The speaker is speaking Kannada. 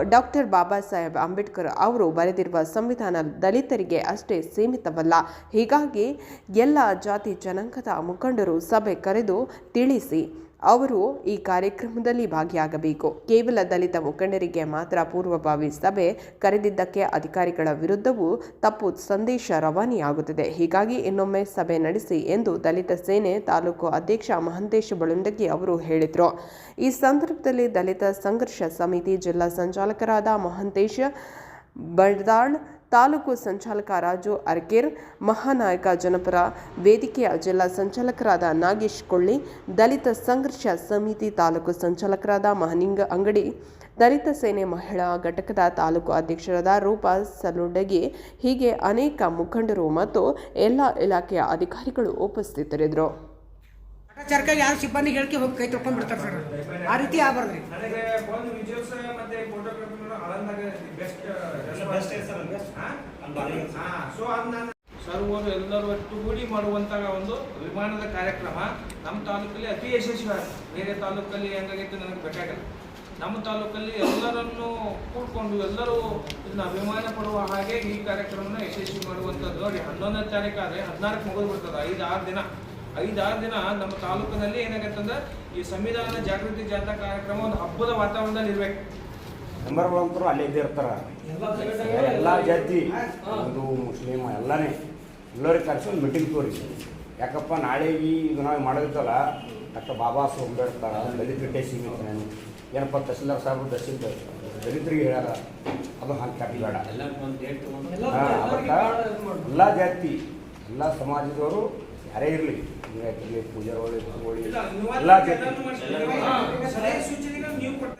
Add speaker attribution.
Speaker 1: ಡಾಕ್ಟರ್ ಬಾಬಾ ಸಾಹೇಬ್ ಅಂಬೇಡ್ಕರ್ ಅವರು ಬರೆದಿರುವ ಸಂವಿಧಾನ ದಲಿತರಿಗೆ ಅಷ್ಟೇ ಸೀಮಿತವಲ್ಲ. ಹೀಗಾಗಿ ಎಲ್ಲ ಜಾತಿ ಜನಾಂಗದ ಮುಖಂಡರು ಸಭೆ ಕರೆದು ತಿಳಿಸಿ. ಅವರು ಈ ಕಾರ್ಯಕ್ರಮದಲ್ಲಿ ಭಾಗಿಯಾಗಬೇಕು. ಕೇವಲ ದಲಿತ ಮುಖಂಡರಿಗೆ ಮಾತ್ರ ಪೂರ್ವಭಾವಿ ಸಭೆ ಕರೆದಿದ್ದಕ್ಕೆ ಅಧಿಕಾರಿಗಳ ವಿರುದ್ಧವೂ ತಪ್ಪು ಸಂದೇಶ ರವಾನೆಯಾಗುತ್ತಿದೆ. ಹೀಗಾಗಿ ಇನ್ನೊಮ್ಮೆ ಸಭೆ ನಡೆಸಿ ಎಂದು ದಲಿತ ಸೇನೆ ತಾಲೂಕು ಅಧ್ಯಕ್ಷ ಮಹಂತೇಶ್ ಬಳುಂಡಗಿ ಅವರು ಹೇಳಿದರು. ಈ ಸಂದರ್ಭದಲ್ಲಿ ದಲಿತ ಸಂಘರ್ಷ ಸಮಿತಿ ಜಿಲ್ಲಾ ಸಂಚಾಲಕರಾದ ಮಹಂತೇಶ್ ಬಡ್ದಾಳ್ ತಾಲೂಕು ಸಂಚಾಲಕ ರಾಜು ಅರ್ಕೇರ್ ಮಹಾನಾಯಕ ಜನಪರ ವೇದಿಕೆಯ ಜಿಲ್ಲಾ ಸಂಚಾಲಕರಾದ ನಾಗೇಶ್ ಕೊಳ್ಳಿ ದಲಿತ ಸಂಘರ್ಷ ಸಮಿತಿ ತಾಲೂಕು ಸಂಚಾಲಕರಾದ ಮಹನಿಂಗ ಅಂಗಡಿ ದಲಿತ ಸೇನೆ ಮಹಿಳಾ ಘಟಕದ ತಾಲೂಕು ಅಧ್ಯಕ್ಷರಾದ ರೂಪಾ ಸಲುಂಡಗಿ ಹೀಗೆ ಅನೇಕ ಮುಖಂಡರು ಮತ್ತು ಎಲ್ಲ ಇಲಾಖೆಯ ಅಧಿಕಾರಿಗಳು ಉಪಸ್ಥಿತರಿದ್ದರು.
Speaker 2: ಸರ್ಕಾರ ಯಾರು ಸಿಬ್ಬಂದಿ ಹೇಳಿಕೆ ಹೋಗಿ ಕೈ ತೊಗೊಂಡ್ಬಿಡ್ತಾರೆ ಸರ್? ಆ ರೀತಿ ಆಗ್ಬಾರ್ದು.
Speaker 3: ಸೊ ಅದನ್ನ ಸರ್ವರು ಎಲ್ಲರೂ ಒಟ್ಟುಗೂಡಿ ಮಾಡುವಂತಹ ಒಂದು ವಿಮಾನದ ಕಾರ್ಯಕ್ರಮ ನಮ್ಮ ತಾಲೂಕಲ್ಲಿ ಅತಿ ಯಶಸ್ವಿ. ಬೇರೆ ತಾಲೂಕಲ್ಲಿ ಹೆಂಗಾಗೈತೆ ನನಗೆ ಬೇಕಾಗಲ್ಲ. ನಮ್ಮ ತಾಲೂಕಲ್ಲಿ ಎಲ್ಲರನ್ನು ಕೂಡ್ಕೊಂಡು ಎಲ್ಲರೂ ಇದನ್ನ ಅಭಿಮಾನ ಪಡುವ ಹಾಗೆ ಈ ಕಾರ್ಯಕ್ರಮನ ಯಶಸ್ವಿ ಮಾಡುವಂಥದ್ದು. ನೋಡಿ ಹನ್ನೊಂದನೇ ತಾರೀಕು ಆದರೆ ಹದಿನಾಲ್ಕು ಮುಗಿದು ಬಿಡ್ತದೆ ಐದು ಆರು ದಿನ. ಐದಾರು ದಿನ ನಮ್ಮ ತಾಲೂಕಿನಲ್ಲಿ ಏನಾಗತ್ತಂದ್ರೆ ಈ ಸಂವಿಧಾನ ಜಾಗೃತಿ ಜಾಥಾ ಕಾರ್ಯಕ್ರಮ ಒಂದು ಹಬ್ಬದ ವಾತಾವರಣದಲ್ಲಿ ಇರ್ಬೇಕು
Speaker 4: ನಂಬರ್ ಒನ್ ಅಂತರೂ ಅಲ್ಲೇ ಇದ್ದೇ ಇರ್ತಾರೆ. ಎಲ್ಲ ಜಾತಿ ಹಿಂದೂ ಮುಸ್ಲಿಮ್ ಎಲ್ಲನೇ. ಎಲ್ಲರಿಗೆ ಕರೆಸಿ ಒಂದು ಮೀಟಿಂಗ್ ತೋರಿ. ಯಾಕಪ್ಪ ನಾಳೆ ಈ ಇದು ನಾವು ಮಾಡೋದಿತ್ತಲ್ಲ ಡಾಕ್ಟರ್ ಬಾಬಾ ಸಾಹೇಬ್ ಅಂಬೇಡ್ಕರ್ ಸೀಮಿತ. ನಾನು ಏನಪ್ಪ ತಹಸೀಲ್ದಾರ್ ಸಾಹೇಬ್ರು ದಲಿತ ದಲಿತರಿಗೆ ಹೇಳ್ಯಾರ ಅದು ಹಂಗೆ ಕಟ್ಟಬೇಡ ಎಲ್ಲ ಜಾತಿ ಎಲ್ಲ ಸಮಾಜದವರು ಯಾರೇ ಇರಲಿ.
Speaker 3: ನೀವು
Speaker 4: ಎಲ್ಲ ಜಾತಿ.